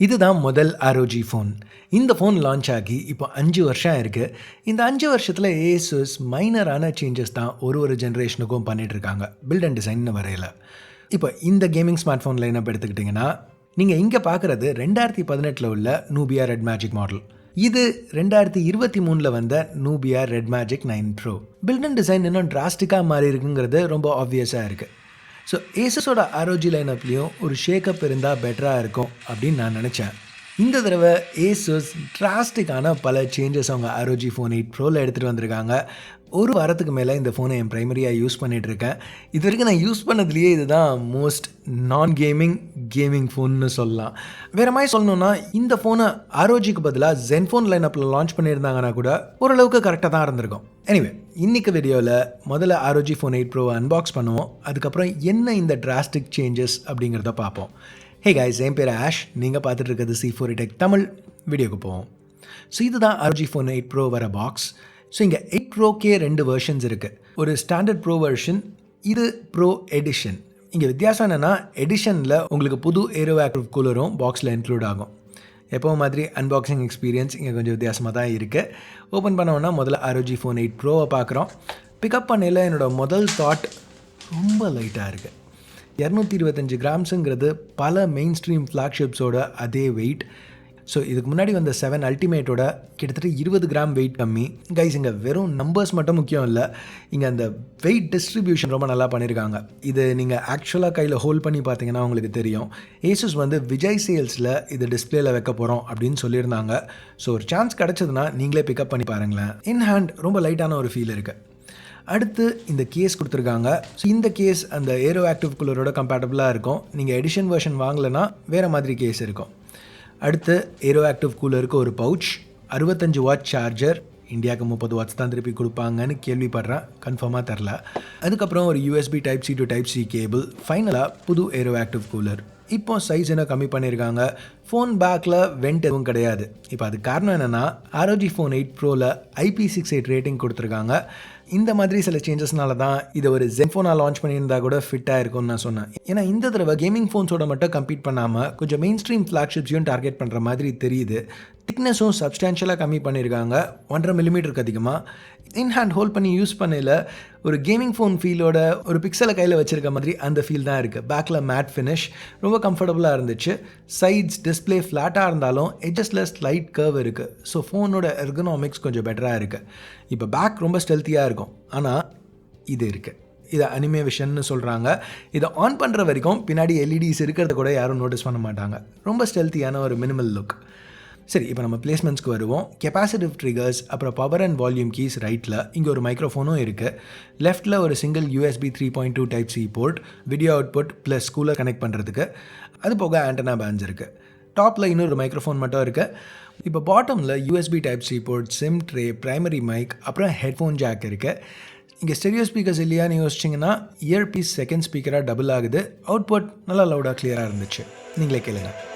இதுதான் முதல் ROG phone இந்த ஃபோன் லான்ச் ஆகி இப்போ அஞ்சு வருஷம் ஆயிருக்கு. இந்த அஞ்சு வருஷத்தில் ஏசஸ் மைனரான சேஞ்சஸ் தான் ஒரு ஒரு ஜென்ரேஷனுக்கும் பண்ணிகிட்ருக்காங்க இருக்காங்க பில்ட் அண்ட் டிசைன்னு வரையில். இப்போ இந்த கேமிங் ஸ்மார்ட் ஃபோன் லைனப் எடுத்துக்கிட்டிங்கன்னா நீங்கள் இங்கே பார்க்குறது ரெண்டாயிரத்தி பதினெட்டில் உள்ள நூபியா ரெட் மேஜிக் மாடல் இது ரெண்டாயிரத்தி இருபத்தி மூணில் வந்த Nubia red magic nine pro build and design இன்னும் டிராஸ்டிக்காக மாறி இருக்குங்கிறது ரொம்ப ஆப்வியஸாக இருக்குது ஸோ ஏசஸோட ஆரோஜி லைனப்லேயும் ஒரு ஷேக்கப் இருந்தால் பெட்டராக இருக்கும் அப்படின்னு நான் நினச்சேன். இந்த தடவை ஏசஸ் டிராஸ்டிக்கான பல சேஞ்சஸ் அவங்க ஆரோஜி ஃபோன் எயிட் ப்ரோவில் எடுத்துகிட்டு வந்திருக்காங்க. ஒரு வாரத்துக்கு மேலே இந்த ஃபோனை என் ப்ரைமரியாக யூஸ் பண்ணிகிட்டு இருக்கேன். இது வரைக்கும் நான் யூஸ் பண்ணதுலேயே இதுதான் மோஸ்ட் நான் கேமிங் கேமிங் ஃபோன்னு சொல்லலாம். வேறு மாதிரி சொல்லணும்னா இந்த ஃபோனை ஆரோஜிக்கு பதிலாக ஜென்ஃபோன் லைனப்பில் லான்ச் பண்ணியிருந்தாங்கன்னா கூட ஓரளவுக்கு கரெக்டாக தான் இருந்திருக்கும். எனிவே இன்னைக்கு வீடியோவில் முதல்ல ஆரோஜி ஃபோன் எயிட் ப்ரோவை அன்பாக்ஸ் பண்ணுவோம். அதுக்கப்புறம் என்ன இந்த டிராஸ்டிக் சேஞ்சஸ் அப்படிங்கிறத பார்ப்போம். ஹே காய்ஸ் என் பேர் ஆஷ் நீங்கள் பார்த்துட்டு இருக்கிறது சி ஃபோர் டெக் தமிழ். வீடியோக்கு போவோம். ஸோ இதுதான் ஆரோஜி ஃபோன் எயிட் ப்ரோ வர பாக்ஸ் ஸோ இங்கே எயிட் ப்ரோக்கே ரெண்டு வெர்ஷன்ஸ் இருக்குது ஒரு ஸ்டாண்டர்ட் ப்ரோ வெர்ஷன் இது ப்ரோ எடிஷன் இங்கே வித்தியாசம் என்னென்னா எடிஷனில் உங்களுக்கு புது ஏரோ ஆக்டிவ் கூலரும் பாக்ஸில் இன்க்ளூட் ஆகும். எப்போ மாதிரி அன்பாக்சிங் எக்ஸ்பீரியன்ஸ் இங்கே கொஞ்சம் வித்தியாசமாக தான் இருக்குது ஓப்பன் பண்ணோன்னா முதல்ல ஆரோஜி ஃபோன் எயிட் ப்ரோவை பார்க்குறோம் பிக்கப் பண்ணையில் என்னோட முதல் தாட் ரொம்ப லைட்டாக இருக்குது இரநூத்தி இருபத்தஞ்சு கிராம்ஸுங்கிறது பல மெயின் ஸ்ட்ரீம் ஃப்ளாக்ஷிப்ஸோட அதே வெயிட் ஸோ இதுக்கு முன்னாடி வந்த செவன் அல்டிமேட்டோட கிட்டத்தட்ட இருபது கிராம் வெயிட் கம்மி. கைஸ் இங்கே வெறும் நம்பர்ஸ் மட்டும் முக்கியம் இல்லை. இங்கே அந்த வெயிட் டிஸ்ட்ரிபியூஷன் ரொம்ப நல்லா பண்ணியிருக்காங்க இது நீங்கள் ஆக்சுவலாக கையில் ஹோல்ட் பண்ணி பார்த்தீங்கன்னா உங்களுக்கு தெரியும். ஏசஸ் வந்து விஜய் சேல்ஸில் இது டிஸ்பிளேல வைக்க போகிறோம் அப்படின்னு சொல்லியிருந்தாங்க. ஸோ ஒரு சான்ஸ் கிடச்சதுன்னா நீங்களே பிக்கப் பண்ணி பாருங்களேன். இன் ஹேண்ட் ரொம்ப லைட்டான ஒரு ஃபீல் இருக்குது அடுத்து இந்த கேஸ் கொடுத்துருக்காங்க. ஸோ இந்த கேஸ் அந்த ஏரோ ஆக்டிவ் கூலரோட கம்பேட்டபிளாக இருக்கும். நீங்கள் எடிஷன் வெர்ஷன் வாங்கலைன்னா வேறு மாதிரி கேஸ் இருக்கும். அடுத்து ஏரோ ஆக்டிவ் கூலருக்கு ஒரு பவுச் அறுபத்தஞ்சு வாட் சார்ஜர் இந்தியாவுக்கு முப்பது வாட்ஸ் தான் திருப்பி கொடுப்பாங்கன்னு கேள்விப்படுறேன். கன்ஃபார்மாக தெரில அதுக்கப்புறம் ஒரு USB type C to type C cable ஃபைனலாக புது ஏரோ ஆக்டிவ் கூலர் இப்போ சைஸ் என்ன கம்மி பண்ணியிருக்காங்க ஃபோன் பேக்கில் வெண்ட் எதுவும் கிடையாது. இப்போ அது காரணம் என்னென்னா ஆரோஜி ஃபோன் எயிட் ப்ரோவில் ஐபி சிக்ஸ் எயிட் ரேட்டிங் கொடுத்துருக்காங்க. இந்த மாதிரி சில சேஞ்சஸ்னால தான் இதை ஒரு ஜென்ஃபோனாக லான்ச் பண்ணியிருந்தா கூட ஃபிட்டாக இருக்கும்னு நான் சொன்னேன். ஏன்னா இந்த தடவை கேமிங் ஃபோன்ஸோட மட்டும் கம்பீட் பண்ணாமல் கொஞ்சம் மெயின் ஸ்ட்ரீம் ஃப்ளாக்ஷிப்ஸையும் டார்கெட் பண்ணுற மாதிரி தெரியுது. திக்னஸும் சப்ஸ்டான்ஷியலாக கம்மி பண்ணியிருக்காங்க ஒன்றரை மில்லிமீட்டருக்கு அதிகமாக இன் ஹேண்ட் ஹோல்ட் பண்ணி யூஸ் பண்ணையில் ஒரு கேமிங் ஃபோன் ஃபீலோட ஒரு பிக்சலை கையில் வச்சிருக்க மாதிரி அந்த ஃபீல் தான் இருக்குது பேக்கில் மேட் ஃபினிஷ் ரொம்ப கம்ஃபர்டபுளாக இருந்துச்சு. சைட்ஸ் டிஸ்பிளே ஃப்ளாட்டாக இருந்தாலும் எட்ஜஸ்ட்லெஸ் ஸ்லைட் கர்வ் இருக்குது ஸோ ஃபோனோட எர்கனாமிக்ஸ் கொஞ்சம் பெட்டராக இருக்குது இப்போ பேக் ரொம்ப ஸ்டெல்த்தியாக இருக்கும். ஆனால் இது இருக்குது இதை அனிமே விஷன்னு சொல்கிறாங்க இதை ஆன் பண்ணுற வரைக்கும் பின்னாடி எல்இடிஸ் இருக்கிறத கூட யாரும் நோட்டீஸ் பண்ண மாட்டாங்க. ரொம்ப ஸ்டெல்த்தியான ஒரு மினிமல் லுக் சரி இப்போ நம்ம பிளேஸ்மெண்ட்ஸ்க்கு வருவோம். கெப்பாசிட்டிவ் ட்ரிகர்ஸ் அப்புறம் பவர் அண்ட் வால்யூம் கீஸ் ரைட்டில் இங்கே ஒரு மைக்ரோஃபோனும் இருக்குது லெஃப்ட்டில் ஒரு single USB three point two type C port video output plus ஸ்கூலில் கனெக்ட் பண்ணுறதுக்கு அது போக ஆண்டனா பேண்ட்ஸ் இருக்குது டாப்பில் இன்னொரு மைக்ரோஃபோன் மட்டும் இருக்குது இப்போ பாட்டமில் USB type C port SIM tray primary mic அப்புறம் ஹெட்ஃபோன் ஜாக் இருக்குது இங்கே ஸ்டெரியோ ஸ்பீக்கர்ஸ் இல்லையான்னு யோசிச்சிங்கன்னா இயர் பீஸ் செகண்ட் ஸ்பீக்கராக டபுள் ஆகுது. அவுட்புட் நல்லா லவுடாக கிளியராக இருந்துச்சு. நீங்களே கேளுங்கள்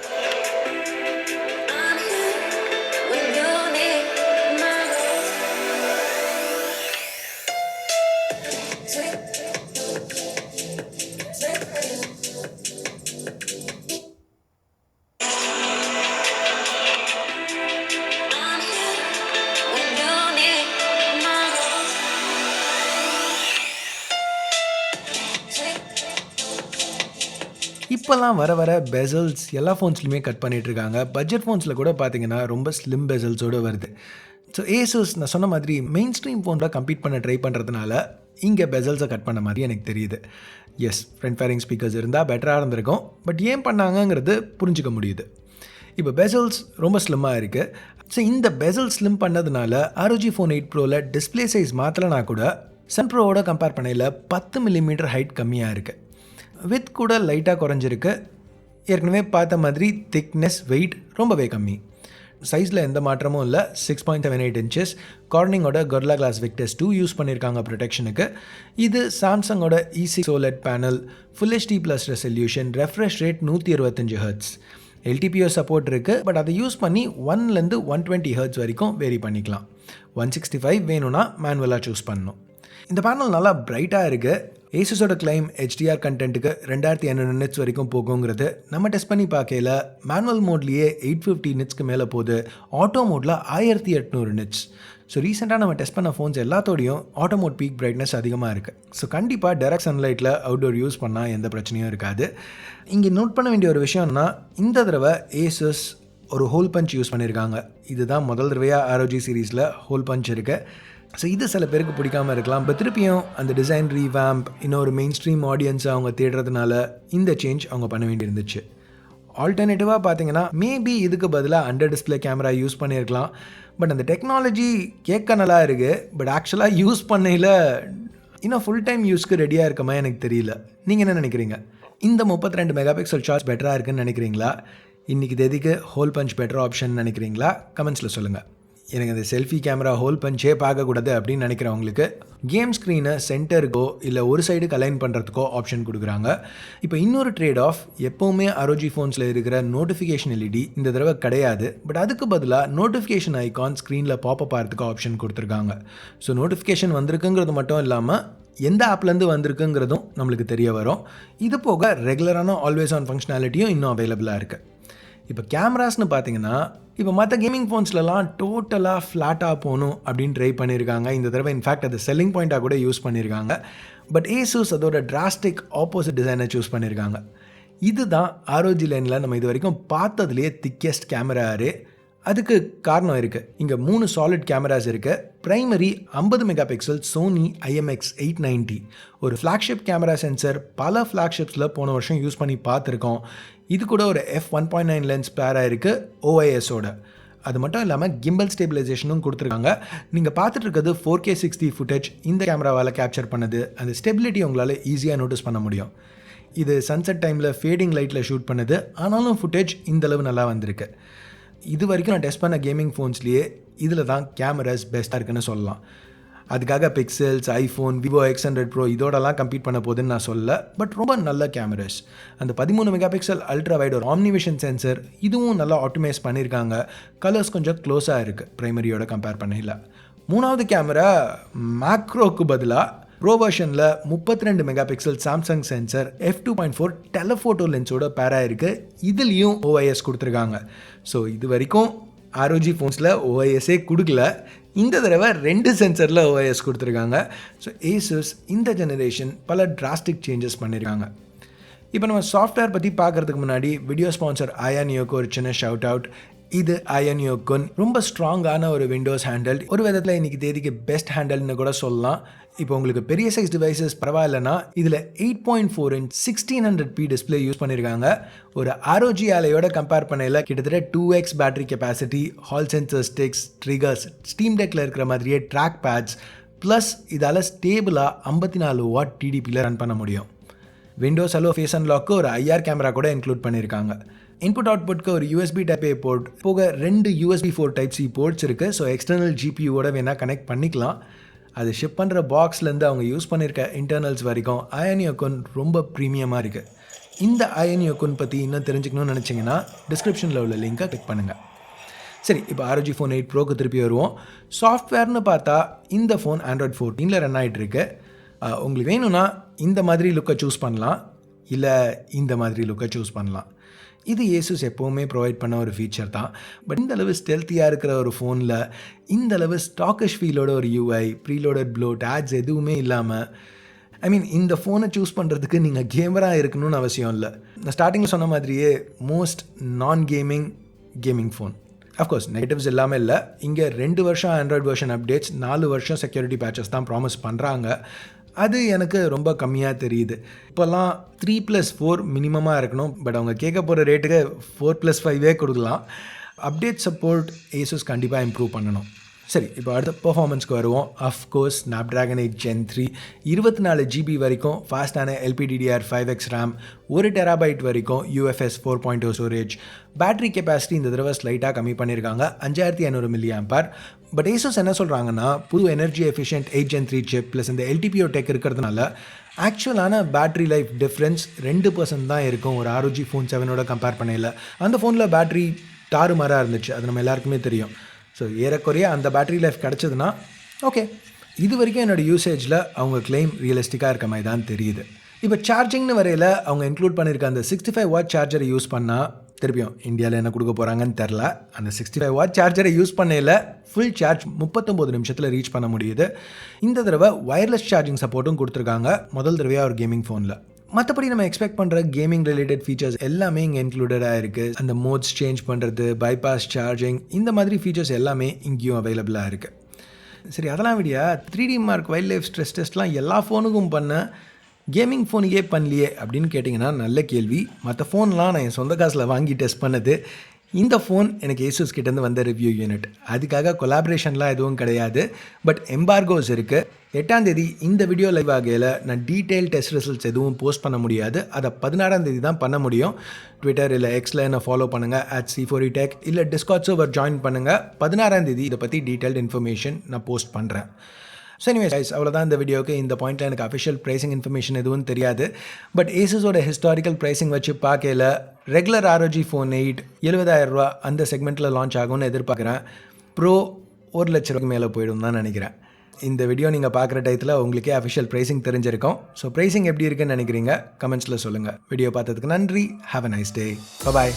இப்போல்லாம் வர வர பெசல்ஸ் எல்லா ஃபோன்ஸ்லையுமே கட் பண்ணிகிட்ருக்காங்க இருக்காங்க பட்ஜெட் ஃபோன்ஸில் கூட பார்த்தீங்கன்னா ரொம்ப ஸ்லிம் பெசல்ஸோடு வருது. ஸோ ஏசஸ் நான் சொன்ன மாதிரி மெயின் ஸ்ட்ரீம் ஃபோனில் கம்பீட் பண்ண ட்ரை பண்ணுறதுனால இங்கே பெசல்ஸை கட் பண்ண மாதிரி எனக்கு தெரியுது. எஸ் ஃப்ரண்ட் ஃபேரிங் ஸ்பீக்கர்ஸ் இருந்தால் பெட்டராக இருந்திருக்கும். பட் ஏன் பண்ணாங்கங்கிறது புரிஞ்சுக்க முடியுது. இப்போ பெசல்ஸ் ரொம்ப ஸ்லிம்மாக இருக்குது ஸோ இந்த பெசல் ஸ்லிம் பண்ணதுனால ஆரோஜி ஃபோன் எயிட் ப்ரோவில் டிஸ்பிளே சைஸ் மாற்றலைனா கூட சன் ப்ரோவோட கம்பேர் பண்ணையில் பத்து மில்லிமீட்டர் ஹைட் கம்மியாக இருக்குது வித் கூட லைட்டாக குறைஞ்சிருக்கு. ஏற்கனவே பார்த்த மாதிரி திக்னஸ் வெயிட் ரொம்பவே கம்மி. சைஸில் எந்த மாற்றமும் இல்லை. Six point seven eight inches கார்னிங்கோட Gorilla Glass Victus two use பண்ணியிருக்காங்க ப்ரொடெக்ஷனுக்கு இது சாம்சங்கோட இசி சோலட் panel full HD plus resolution refresh rate நூற்றி இருபத்தஞ்சு ஹர்ட்ஸ் எல்டிபிஓ சப்போர்ட் இருக்குது பட் அதை யூஸ் பண்ணி ஒன்லேருந்து ஒன் டுவெண்ட்டி ஹர்ட்ஸ் வரைக்கும் வேரி பண்ணிக்கலாம். ஒன் சிக்ஸ்டி ஃபைவ் வேணும்னா மேனுவலாக சூஸ் பண்ணணும். இந்த பேனல் நல்லா பிரைட்டாக இருக்குது ஏசஸோட கிளைம் ஹெச்டிஆர் கண்டென்ட்டுக்கு ரெண்டாயிரத்தி ஐநூறு நிட்ஸ் வரைக்கும் போகுங்கிறது நம்ம டெஸ்ட் பண்ணி பார்க்கல மேனுவல் மோட்லேயே எயிட் ஃபிஃப்டி நிட்ஸ்க்கு மேலே போகுது. ஆட்டோ மோடில் ஆயிரத்தி எட்நூறு நிட்ஸ் ஸோ ரீசெண்டாக நம்ம டெஸ்ட் பண்ண ஃபோன்ஸ் எல்லாத்தோடையும் ஆட்டோமோட் பீக் பிரைட்னஸ் அதிகமாக இருக்குது ஸோ கண்டிப்பாக டேரக்ட் சன்லைட்டில் அவுடோர் யூஸ் பண்ணால் எந்த பிரச்சனையும் இருக்காது. இங்கே நோட் பண்ண வேண்டிய ஒரு விஷயம்னா இந்த தடவை ஏசஸ் ஒரு ஹோல் பஞ்ச் யூஸ் பண்ணியிருக்காங்க. இதுதான் முதல் தடவையாக ஆரோஜி சீரீஸில் ஹோல் பஞ்ச் இருக்குது ஸோ இது சில பேருக்கு பிடிக்காம இருக்கலாம். பட் திருப்பியும் அந்த டிசைன் ரீவேம்ப் இன்னொரு மெயின் ஸ்ட்ரீம் ஆடியன்ஸை அவங்க தேடுறதுனால இந்த சேஞ்ச் அவங்க பண்ண வேண்டியிருந்துச்சு. ஆல்டர்னேட்டிவாக பார்த்தீங்கன்னா மேபி இதுக்கு பதிலாக அண்டர் டிஸ்பிளே கேமரா யூஸ் பண்ணியிருக்கலாம். பட் அந்த டெக்னாலஜி கேட்க நல்லா இருக்குது பட் ஆக்சுவலாக யூஸ் பண்ணையில் இன்னும் ஃபுல் டைம் யூஸ்க்கு ரெடியாக இருக்கமா எனக்கு தெரியல. நீங்கள் என்ன நினைக்கிறீங்க? இந்த 32 ரெண்டு மெகா பிக்சல் சார்ஜ் பெட்டராக இருக்குன்னு நினைக்கிறீங்களா? இன்றைக்கி தேதிக்கு ஹோல் பஞ்ச் பெட்டர் ஆப்ஷன் நினைக்கிறீங்களா? கமெண்ட்ஸில் சொல்லுங்கள் எனக்கு இந்த செல்ஃபி கேமரா ஹோல் பஞ்சே பார்க்கக்கூடாது அப்படின்னு நினைக்கிறவங்களுக்கு கேம் ஸ்க்ரீனை சென்டருக்கோ இல்லை ஒரு சைடுக்கு அலைன் பண்ணுறதுக்கோ ஆப்ஷன் கொடுக்குறாங்க. இப்போ இன்னொரு ட்ரேட் ஆஃப் எப்போவுமே அரோஜி ஃபோன்ஸில் இருக்கிற நோட்டிஃபிகேஷன் எல்இடி இந்த தடவை கிடையாது. பட் அதுக்கு பதிலாக நோட்டிஃபிகேஷன் ஐகான் ஸ்க்ரீனில் பாப்பப் ஆகிறதுக்கு ஆப்ஷன் கொடுத்துருக்காங்க. ஸோ நோட்டிஃபிகேஷன் வந்திருக்குங்கிறது மட்டும் இல்லாமல் எந்த ஆப்லேருந்து வந்திருக்குங்கிறதும் நம்மளுக்கு தெரிய வரும். இது போக ரெகுலரான ஆல்வேஸ் ஆன் ஃபங்க்ஷனாலிட்டியும் இன்னும் அவைலபிளாக இருக்குது இப்போ கேமராஸ்னு பார்த்தீங்கன்னா இப்போ மற்ற கேமிங் ஃபோன்ஸ்லலாம் டோட்டலாக ஃப்ளாட்டாக போகணும் அப்படின்னு ட்ரை பண்ணியிருக்காங்க இந்த தடவை இன்ஃபேக்ட் அது செல்லிங் பாயிண்ட்டாக கூட யூஸ் பண்ணியிருக்காங்க பட் ஏசூஸ் அதோட டிராஸ்டிக் ஆப்போசிட் டிசைனை சூஸ் பண்ணியிருக்காங்க இதுதான் ஆரோஜி லைனில் நம்ம இது வரைக்கும் பார்த்ததுலேயே திக்கெஸ்ட் கேமராரு அதுக்கு காரணம் இருக்குது இங்கே மூணு சாலிட் கேமராஸ் இருக்குது ப்ரைமரி ஐம்பது mega pixel Sony IMX eight ninety ஒரு ஃப்ளாக்ஷிப் கேமரா சென்சர் பல ஃப்ளாக்ஷிப்ஸில் போன வருஷம் யூஸ் பண்ணி பார்த்துருக்கோம். இது கூட ஒரு F one point nine lens பேராக இருக்குது ஓஐஎஸோட அது மட்டும் இல்லாமல் கிம்பல் ஸ்டெபிலைசேஷனும் கொடுத்துருக்காங்க. நீங்கள் பார்த்துட்டு இருக்கிறது ஃபோர் கே சிக்ஸ்டி ஃபுட்டேஜ் இந்த கேமராவால் கேப்சர் பண்ணது. அந்த ஸ்டெபிலிட்டி உங்களால் ஈஸியாக நோட்டீஸ் பண்ண முடியும். இது சன்செட் டைமில் ஃபேடிங் லைட்டில் ஷூட் பண்ணுது. ஆனாலும் ஃபுட்டேஜ் இந்தளவு நல்லா வந்திருக்கு. இது வரைக்கும் நான் டெஸ்ட் பண்ண கேமிங் ஃபோன்ஸ்லேயே இதில் தான் கேமராஸ் பெஸ்ட்டாக இருக்குன்னு சொல்லலாம். அதுக்காக Pixels iPhone Vivo X hundred pro இதோடலாம் complete பண்ண போதுன்னு நான் சொல்ல பட் ரொம்ப நல்ல கேமராஸ் அந்த பதிமூணு மெகா பிக்சல் அல்ட்ரா வைட் ஒரு ஆம்னிவேஷன் சென்சர் இதுவும் நல்லா ஆப்டிமைஸ் பண்ணியிருக்காங்க. கலர்ஸ் கொஞ்சம் க்ளோஸாக இருக்குது ப்ரைமரியோட கம்பேர் பண்ணல மூணாவது கேமரா மேக்ரோக்கு பதிலாக ப்ரோ வெர்ஷனில் முப்பத்தி ரெண்டு mega pixel Samsung sensor F two point four telephoto லென்ஸோட பேரா இருக்குது இதுலேயும் ஓஐஎஸ் கொடுத்துருக்காங்க. ஸோ இது வரைக்கும் ஆரோஜி ஃபோன்ஸில் ஓஐஎஸ்ஸே கொடுக்கல. இந்த தடவை ரெண்டு சென்சரில் ஓஐஎஸ் கொடுத்துருக்காங்க. ஸோ ஏசஸ் இந்த ஜெனரேஷன் பல டிராஸ்டிக் சேஞ்சஸ் பண்ணியிருக்காங்க இப்போ நம்ம சாஃப்ட்வேர் பற்றி பார்க்குறதுக்கு முன்னாடி வீடியோ ஸ்பான்சர் ஆயா நியோக்கு ஒரு சின்ன ஷவுட் அவுட் இது அயன்யோக்குன் ரொம்ப ஸ்ட்ராங்கான ஒரு விண்டோஸ் ஹேண்டில் ஒரு விதத்தில் இன்றைக்கி தேதிக்கு பெஸ்ட் ஹேண்டல்னு கூட சொல்லலாம். இப்போ உங்களுக்கு பெரிய சைஸ் டிவைசஸ் பரவாயில்லனா இதில் eight point four inch sixteen hundred P display use பண்ணியிருக்காங்க ஒரு ஆரோஜி ஆலையோட கம்பேர் பண்ணையில் கிட்டத்தட்ட two X battery capacity hall sensor sticks triggers Steam டெக்கில் இருக்கிற மாதிரியே ட்ராக் பேட்ஸ் ப்ளஸ் இதால் ஸ்டேபிளாக ஐம்பத்தி நாலு வாட் டிடிபியில் ரன் பண்ண முடியும். விண்டோஸ் அலோ ஃபேஸ் லாக்கு ஒரு ஐஆர் கேமரா கூட இன்க்ளூட் பண்ணியிருக்காங்க இன்புட் அவுட்புட்க்கு ஒரு யூஎஸ்பி டைப் ஏ போர்ட் போக ரெண்டு USB four type C ports இருக்குது ஸோ எக்ஸ்டர்னல் ஜிபியூவோட வேணால் கனெக்ட் பண்ணிக்கலாம். அது ஷிப் பண்ணுற பாக்ஸ்லேருந்து அவங்க யூஸ் பண்ணியிருக்க இன்டர்னல்ஸ் வரைக்கும் அயனியோக்குன் ரொம்ப ப்ரீமியமாக இருக்குது இந்த அயனியோக்குன் பற்றி இன்னும் தெரிஞ்சுக்கணும்னு நினச்சிங்கன்னா டிஸ்கிரிப்ஷனில் உள்ள லிங்கை கிளிக் பண்ணுங்கள் சரி இப்போ ஆரோஜி ஃபோன் எயிட் ப்ரோக்கு திருப்பி வருவோம். சாஃப்ட்வேர்னு பார்த்தா இந்த ஃபோன் ஆண்ட்ராய்ட் ஃபோர்டீனில் ரன் ஆகிட்டுருக்கு உங்களுக்கு வேணும்னா இந்த மாதிரி லுக்கை சூஸ் பண்ணலாம். இல்லை இந்த மாதிரி லுக்கை சூஸ் பண்ணலாம். இது ஏசூஸ் எப்போவுமே ப்ரொவைட் பண்ண ஒரு ஃபீச்சர் தான். பட் இந்த அளவு ஸ்டெல்த்தியாக இருக்கிற ஒரு ஃபோனில் இந்த அளவு ஸ்டாக்கஷ் ஃபீலோட ஒரு யூஐ ப்ரீலோடட் ப்ளோட் ஆட்ஸ் எதுவுமே இல்லாமல் ஐ மீன் இந்த ஃபோனை சூஸ் பண்ணுறதுக்கு நீங்கள் கேமராக இருக்கணும்னு அவசியம் இல்லை. நான் ஸ்டார்டிங்கில் சொன்ன மாதிரியே most non gaming gaming phone of course negatives எல்லாமே இல்லை. இங்கே ரெண்டு வருஷம் ஆண்ட்ராய்டு வெர்ஷன் அப்டேட்ஸ் நாலு வருஷம் செக்யூரிட்டி பேச்சஸ் தான் ப்ராமிஸ் பண்ணுறாங்க அது எனக்கு ரொம்ப கம்மியாக தெரியுது. இப்போல்லாம் த்ரீ ப்ளஸ் ஃபோர் மினிமமாக இருக்கணும். பட் அவங்க கேட்க போகிற ரேட்டுக்கு ஃபோர் ப்ளஸ் ஃபைவே கொடுக்கலாம். அப்டேட் சப்போர்ட் ஏசஸ் கண்டிப்பாக இம்ப்ரூவ் பண்ணணும். சரி இப்போ அடுத்த பர்ஃபார்மன்ஸ்க்கு வருவோம். Of course Snapdragon eight gen three இருபத்தி நாலு ஜிபி வரைக்கும் ஃபாஸ்டான எல்பிடிடிஆர் ஃபைவ் எக்ஸ் ரேம் ஒரு டெராபைட் வரைக்கும் UFS four point two storage battery capacity இந்த தடவை ஸ்லைட்டாக கம்மி பண்ணியிருக்காங்க அஞ்சாயிரத்தி ஐநூறு மில்லி பட் ஏசஸ் என்ன சொல்கிறாங்கன்னா புது energy efficient eight gen three chip plus இந்த எல்டிபிஓ டெக் இருக்கிறதுனால ஆக்சுவலான பேட்டரி லைஃப் டிஃப்ரென்ஸ் ரெண்டு பர்சன்ட் தான் இருக்கும் ஒரு ஆரோஜி ஃபோன் செவனோட கம்பேர் பண்ணையில். அந்த ஃபோனில் பேட்டரி தாறுமாறாக இருந்துச்சு. அது நம்ம எல்லாருக்குமே தெரியும். ஸோ ஏறக்குறைய அந்த பேட்டரி லைஃப் கிடச்சதுன்னா ஓகே இது வரைக்கும் என்னோடய யூசேஜில் அவங்க கிளைம் ரியலிஸ்டிக்காக இருக்க மாதிரி தான் தெரியுது. இப்போ சார்ஜிங்னு வரையில் அவங்க இன்க்ளூட் பண்ணியிருக்க அந்த சிக்ஸ்டி ஃபைவ் வாட் சார்ஜரை யூஸ் பண்ணால் திருப்பியும் இந்தியாவில் என்ன கொடுக்க போகிறாங்கன்னு தெரில அந்த சிக்ஸ்டி ஃபைவ் வாட் சார்ஜரை யூஸ் பண்ணையில் ஃபுல் சார்ஜ் முப்பத்தொம்போது நிமிஷத்தில் ரீச் பண்ண முடியுது. இந்த தடவை ஒயர்லெஸ் சார்ஜிங் சப்போர்ட்டும் கொடுத்துருக்காங்க. முதல் தடவையாக ஒரு கேமிங் ஃபோனில் மற்றபடி நம்ம எக்ஸ்பெக்ட் பண்ணுற கேமிங் ரிலேட்டட் ஃபீச்சர்ஸ் எல்லாமே இங்கே இன்க்ளூடடாக இருக்குது அந்த மோட்ஸ் சேஞ்ச் பண்ணுறது பைபாஸ் சார்ஜிங் இந்த மாதிரி ஃபீச்சர்ஸ் எல்லாமே இங்கேயும் அவைலபிளாக இருக்குது சரி அதெல்லாம் விடியா three D mark wild life stress டெஸ்ட்லாம் எல்லா ஃபோனுக்கும் பண்ண. கேமிங் ஃபோனுக்கே பண்ணலையே அப்படின்னு கேட்டிங்கன்னா நல்ல கேள்வி. மற்ற ஃபோன்லாம் நான் என் சொந்த காசில் வாங்கி டெஸ்ட் பண்ணது. இந்த ஃபோன் எனக்கு ஏசூஸ் கிட்டேருந்து வந்த ரிவ்யூ யூனிட் அதுக்காக கொலாபரேஷன்லாம் எதுவும் கிடையாது. பட் எம்பார்கோஸ் இருக்குது எட்டாம் தேதி இந்த வீடியோ லைவ் ஆகையில் நான் டீட்டெயில் டெஸ்ட் ரிசல்ட்ஸ் எதுவும் போஸ்ட் பண்ண முடியாது. அதை பதினாறாம் தேதி தான் பண்ண முடியும். ட்விட்டர் இல்லை எக்ஸில் என்ன ஃபாலோ பண்ணுங்கள் அட் சி ஃபோர் டெக் இல்லை டிஸ்காட் சர்வர் ஜாயின் பண்ணுங்கள் பதினாறாம் தேதி இதை பற்றி டீட்டெயில்டு இன்ஃபர்மேஷன் நான் போஸ்ட் பண்ணுறேன் ஸோ எனிவேஸ் கைஸ் அவ்வளோதான் இந்த வீடியோக்கு இந்த பாயிண்ட்டில் எனக்கு அஃபிஷியல் ப்ரைசிங் இன்ஃபர்மேஷன் எதுவும் தெரியாது. பட் ஏசஸோட ஹிஸ்டாரிக்கல் ப்ரைசிங் வச்சு பார்க்கல ரெகுலர் ஆர்ஓஜி ஃபோன் எயிட் எழுபதாயிரரூவா அந்த செக்மெண்ட்டில் லான்ச் ஆகும்னு எதிர்பார்க்குறேன். ப்ரோ ஒரு லட்ச ரூபாய்க்கு மேலே போயிடும் தான் நினைக்கிறேன். இந்த வீடியோ நீங்கள் பார்க்குற டயத்தில் உங்களுக்கே அஃபிஷியல் ப்ரைசிங் தெரிஞ்சிருக்கும். ஸோ ப்ரைசிங் எப்படி இருக்குன்னு நினைக்கிறீங்க? கமெண்ட்ஸில் சொல்லுங்கள் வீடியோ பார்த்ததுக்கு நன்றி. Have a nice day bye